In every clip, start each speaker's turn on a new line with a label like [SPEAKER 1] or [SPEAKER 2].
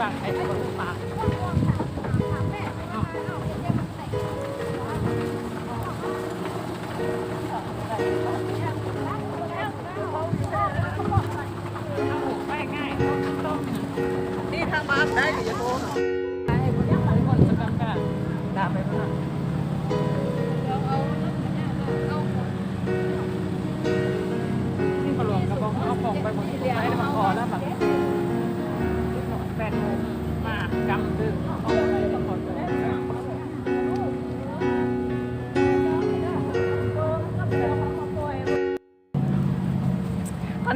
[SPEAKER 1] บางไอ้คนปากไปง่ายต้ม
[SPEAKER 2] นี่ทางบ้านได้ก็จะโทรหน่
[SPEAKER 1] ปคนเดียวไปคนจะกันกันดาไปเพื่อนที่ปลวงกระบอกเอาของไปหมดที่เรียนให้มาขอแล้วแบบ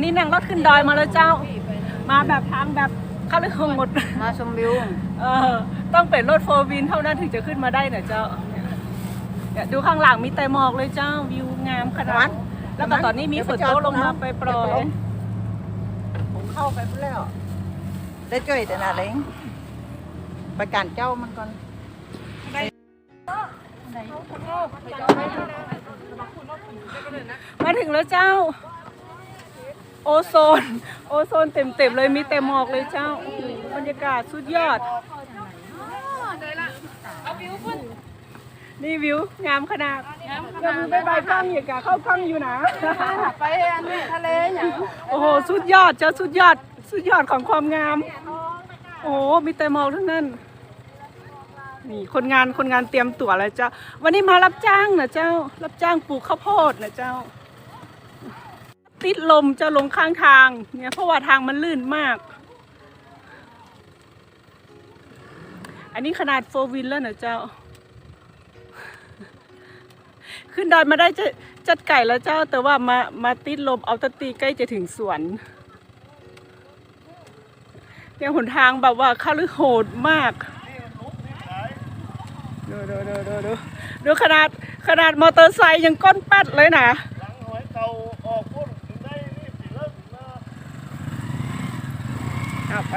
[SPEAKER 1] นนี้นั่งรถขึ้นดอยมาแล้วเจ้า มาแบบทางแบบเข้าเรื่องหมด
[SPEAKER 2] มาชมวิว
[SPEAKER 1] เออ ต้องเป็นรถโฟร์วินเท่านั้นถึงจะขึ้นมาได้นะเจ้าเนี่ยดูข้างหลังมีแต่หมอกเลยเจ้าวิวงามขนาดแล้วก็ตอนนี้มีฝนตกลงมาไปปล่อย
[SPEAKER 2] ผมเข้าไปพุ่นแล้ว ได้จ่อยแต่นาเล้งประกันเจ้ามันก่อน
[SPEAKER 1] มาถึงแล้วเจ้า โอโซน โอโซนเต็มๆเลยมีแต่หมอกเลยเจ้าโอ้โหบรรยากาศสุดยอด นี่วิวงามขนาดยังไม่บายกล้องอย่างกะเข้ากล้องอยู่นะ
[SPEAKER 2] ไปอันนี้ทะเลอย่าง
[SPEAKER 1] โอ้โหสุดยอดเจ้าสุดยอดสุดยอดของความงาม โอ้โหมีแต่หมอกทั้งนั้น นี่คนงานคนงานเตรียมตั๋วแล้วเจ้า วันนี้มารับจ้างนะเจ้า รับจ้างปลูกข้าวโพดนะเจ้า ติดลมจ้าลงข้างทางเนี่ยเพราะว่าทางมันลื่นมาก อันนี้ขนาดโฟวินแล้วนะเจ้า ขึ้นดอยมาได้จะจัดไก่แล้วเจ้า แต่ว่ามามาติดลมเอาตะตีใกล้จะถึงสวนเนี่ยหนทางแบบว่าข้าลือโหดมากดูดูดูดูดูดูขนาดขนาดมอเตอร์ไซค์ยังก้นปัดเลยนะ
[SPEAKER 3] หลังหอยเก่าออกพ้นถึงได้รีบสิเลิกนะ
[SPEAKER 1] เอาไป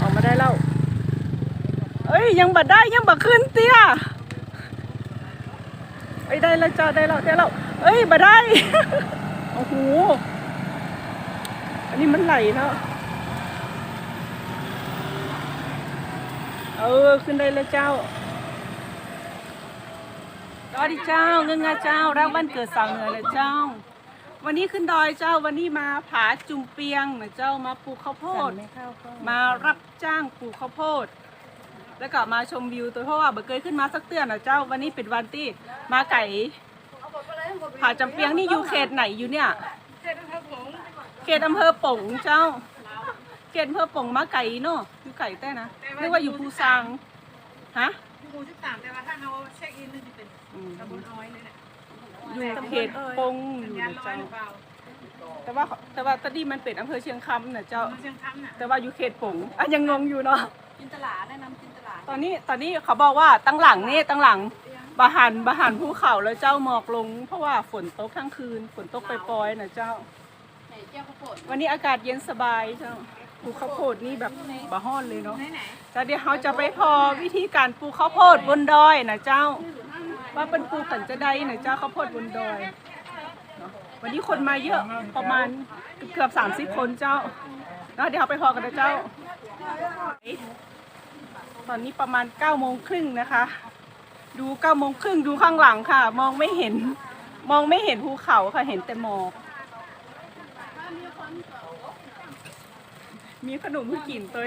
[SPEAKER 1] ออกมาได้แล้วเอ้ยยังบัดได้ยังบัดขึ้นเตี้ยเอ้ยได้แล้วจ้าได้แล้วได้แล้วเอ้ยบัดได้โอ้โหอันนี้มันไหลแล้วเออขึ้นได้แล้วเจ้าสวัสดีเจ้าเงินงาเจ้ารักบ้านเกิดสาวเหนือเลยเจ้า วันนี้ขึ้นดอยเจ้าวันนี้มาผาจุมเปียงนะเจ้ามาปลูกข้าวโพด
[SPEAKER 2] ไม่เข้าก็
[SPEAKER 1] มารับจ้างปลูกข้าวโพด แล้วก็มาชมวิวตัวเพราะว่าเบอเคยขึ้นมาสักเตือนนะเจ้าวันนี้เป็นวันที่มาไก่ผาจำเปียงนี่อยู่เขตไหนอยู่เนี่ย เขตอำเภอป่งเจ้า เขตอำเภอป่งมาไก่เนาะอยู่ไก่แต่นะนึกว่าอยู่ภูซางฮะ
[SPEAKER 4] หมู่สิบสามแต่ว่าถ้าเราเช็คอินนี่จะเป็น
[SPEAKER 1] อืม
[SPEAKER 4] ตำบลอ้อยเลยเนี่ย
[SPEAKER 1] อยู่เขตปงอยู่
[SPEAKER 4] ยาน
[SPEAKER 1] นะ
[SPEAKER 4] ร้อย
[SPEAKER 1] เจ้า
[SPEAKER 4] หรือเปล่า
[SPEAKER 1] แต่ว่าแต่ว่าตอนนี้มันเป็นอำเภอเชียงคำนะเจ้า
[SPEAKER 4] เชียงคำน่ะ
[SPEAKER 1] แต่ว่าอยู่เขตป่งอะยังงงอยู่เนาะ
[SPEAKER 4] จินตลาแนะนำจินตลา
[SPEAKER 1] ตอนนี้ตอนนี้เขาบอกว่าตั้งหลังนี่ตั้งหลังบาหันบาหันภูเขาแล้วเจ้าหมอกลง เพราะว่าฝนตกทั้งคืน ฝนตกไปปล่อยๆนะเจ้า
[SPEAKER 4] ไหนเจ้าข้าวโพด
[SPEAKER 1] วันนี้อากาศเย็นสบายเจ้าปลูกข้าวโพดนี่แบบบะฮ้อนเลยเนาะ
[SPEAKER 4] ไหนไหน
[SPEAKER 1] แต่เดี๋ยวเขาจะไปพอวิธีการปลูกข้าวโพดบนดอยนะเจ้า ว่าเป็นปลูกกันจะได้นะเจ้าข้าวโพดบนดอยเนาะวันนี้คนมาเยอะประมาณเกือบสามสิบคนเจ้าเนาะเดี๋ยวเราไปพอกันนะเจ้า ตอนนี้ประมาณ9ก้าโมงครึ่งนะคะ ดู9ก้าโมงครึ่งดูข้างหลังค่ะ มองไม่เห็น มองไม่เห็นภูเขาค่ะเห็นแต่หมอกมีขนมให้กินตัว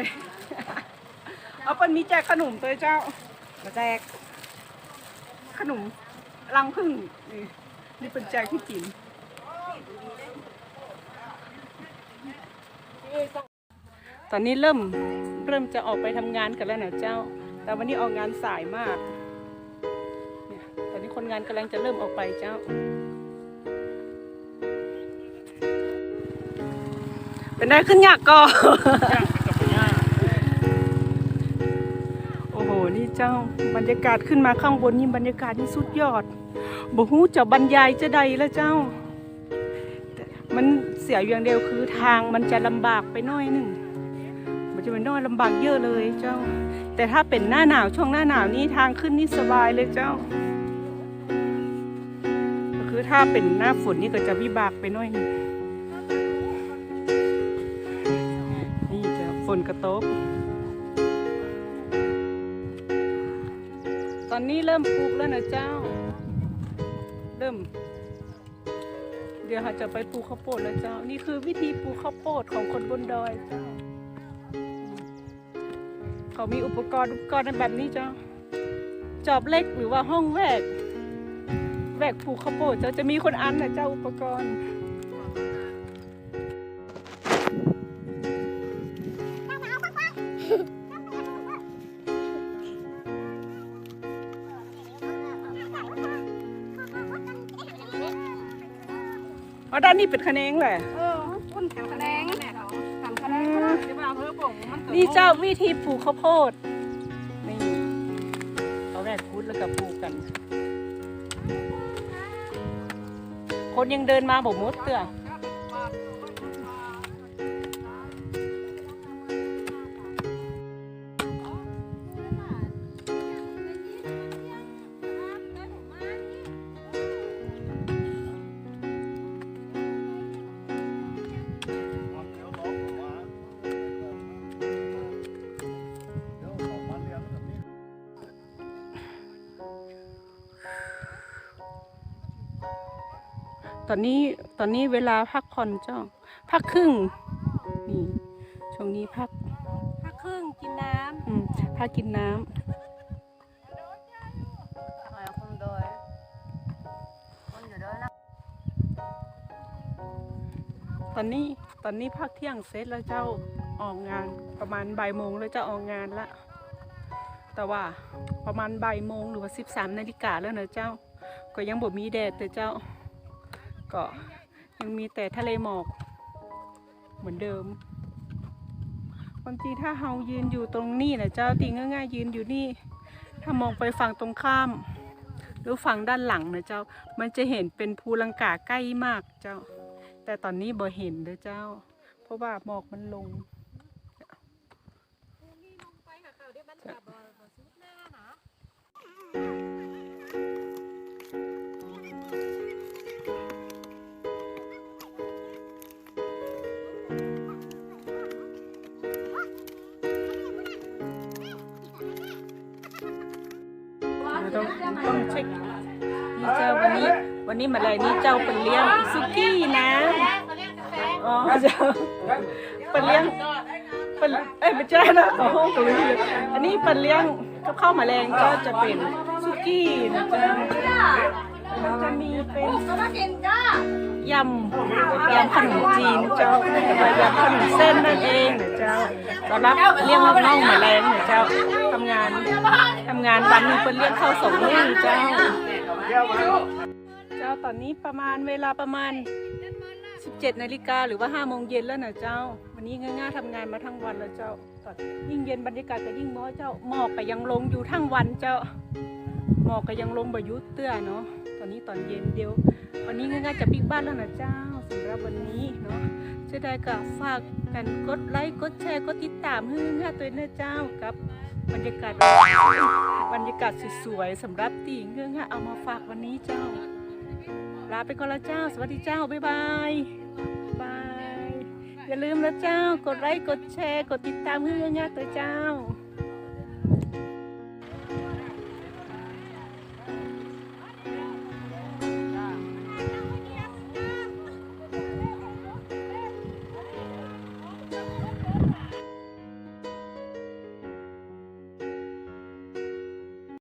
[SPEAKER 1] เอาเป็นมีแจกขนมตัวเจ้า
[SPEAKER 2] มาแจก
[SPEAKER 1] ขนมรังพึ่งนี่นี่เป็นแจที่กินตอนนี้เริ่มเริ่มจะออกไปทำงานกันแล้วนะเจ้า แต่วันนี้ออกงานสายมากเนี่ยตอนนี้คนงานกำลังจะเริ่มออกไปเจ้า เป็นได้ขึ้นยากก็ จ้าบรรยากาศขึ้นมาข้างบนนี่บรรยากาศนี่สุดยอดบ่ฮู้จะบรรยายจะใดละเจ้า มันเสียอย่างเดียวคือทางมันจะลำบากไปน้อยหนึ่งมันจะไปน้อยลำบากเยอะเลยเจ้า แต่ถ้าเป็นหน้าหนาวช่วงหน้าหนาวนี่ทางขึ้นนี่สบายเลยเจ้า คือถ้าเป็นหน้าฝนนี่ก็จะวิบากไปน้อยหนึ่งนี่เจ้าฝนกระตบ อนนี้เริ่มปลูกแล้วนะเจ้า เริ่ม เดี๋ยวเราจะไปปลูกข้าวโพดแล้วเจ้า นี่คือวิธีปลูกข้าวโพดของคนบนดอยเจ้า เขามีอุปกรณ์อุปกรณ์แบบนี้เจ้า จอบเล็กหรือว่าห้องแวก แวกปลูกข้าวโพดเจ้าจะมีคนอันนะเจ้าอุปกรณ์ อ๋อด้านนี้เป็นคะแนนแหละ
[SPEAKER 4] เออพุ่นแถวคะแนนแหละทำคะแนนเดี๋ยวมาเพิ่มบ่งมัน
[SPEAKER 1] นี่เจ้าวิธีปลูกข้าวโพดนี่เอาแรกพุดแล้วก็ปลูกกัน คนยังเดินมาบอกมดเตือ ตอนนี้ตอนนี้เวลาพักผ่อนเจ้า พักครึ่งนี่ช่วงนี้พัก
[SPEAKER 4] พักครึ่งกินน้
[SPEAKER 1] อืมพักกินน้ำำ
[SPEAKER 4] หอยคนโดยคนอยู่ด้วยนะ
[SPEAKER 1] ตอนนี้ตอนนี้พักเที่ยงเสร็จแล้วเจ้าออกงานประมาณบ่ายโมงแล้วจะออกงานละแต่ว่าประมาณบ่ายโมงหรือว่าสิบสามนาฬิกาแล้วนะเจ้า ก็ยังบ่มีแดดแต่เจ้า ก็ยังมีแต่ทะเลหมอก เหมือนเดิมความจริงถ้าเฮายืนอยู่ตรงนี้นะเจ้าตีง่ายๆยืนอยู่นี่ ถ้ามองไปฝั่งตรงข้าม หรือฝั่งด้านหลังนะเจ้า มันจะเห็นเป็นภูลังกาใกล้มากเจ้า แต่ตอนนี้บ่เห็นเด้อเจ้า เพราะว่าหมอกมันลงต้อง วันนี้มาอะไรนี่เจ้าเป็นเลี้ยงซุกี้นะอ๋อเจ้าเป็นเลี้ยงเป็นเอ้ยไม่ใช่นะโอ้โหตัวนี้อันนี้เป็นเลี้ยงกับข้าวแมลงก็จะเป็นซุกี้นะเจ้าจะมีเป็นยำยำขนมจีนเจ้าแล้วก็ยำขนมเส้นนั่นเองเจ้าสำหรับเลี้ยงน้องแมลงนะเจ้าทำงานทำงานวันหนึ่งเป็นเรียกเข้าวสองมื้อเจ้า จ้าตอนนี้ประมาณเวลาประมาณ 17นาฬิกาหรือว่า5โมงเย็นแล้วนะเจ้า วันนี้ง่ายๆทำงานมาทั้งวันแล้วเจ้าตอนยิ่งเย็นบรรยากาศก็ยิ่งม้อเจ้าหมอกก็ยังลงอยู่ทั้งวันเจ้าหมอกก็ยังลงบายุเตื้อเนาะตอนนี้ตอนเย็นเดียว วันนี้ง่ายๆจะปิกบ้านแล้วนะเจ้าสำหรับวันนี้เนาะจะได้ก็ฝากกันกดไลค์กดแชร์กดติดตามให้ง่ายตัวเน้อเจ้ากับบรรยากาศบรรยากาศสวยๆสำหรับตีเงื่อนเอามาฝากวันนี้เจ้า ลาไปก่อนละเจ้า สวัสดีเจ้า บ๊ายบายบาย อย่าลืมนะเจ้า กดไลค์ กดแชร์ กดติดตามเพื่อนๆตัวเจ้า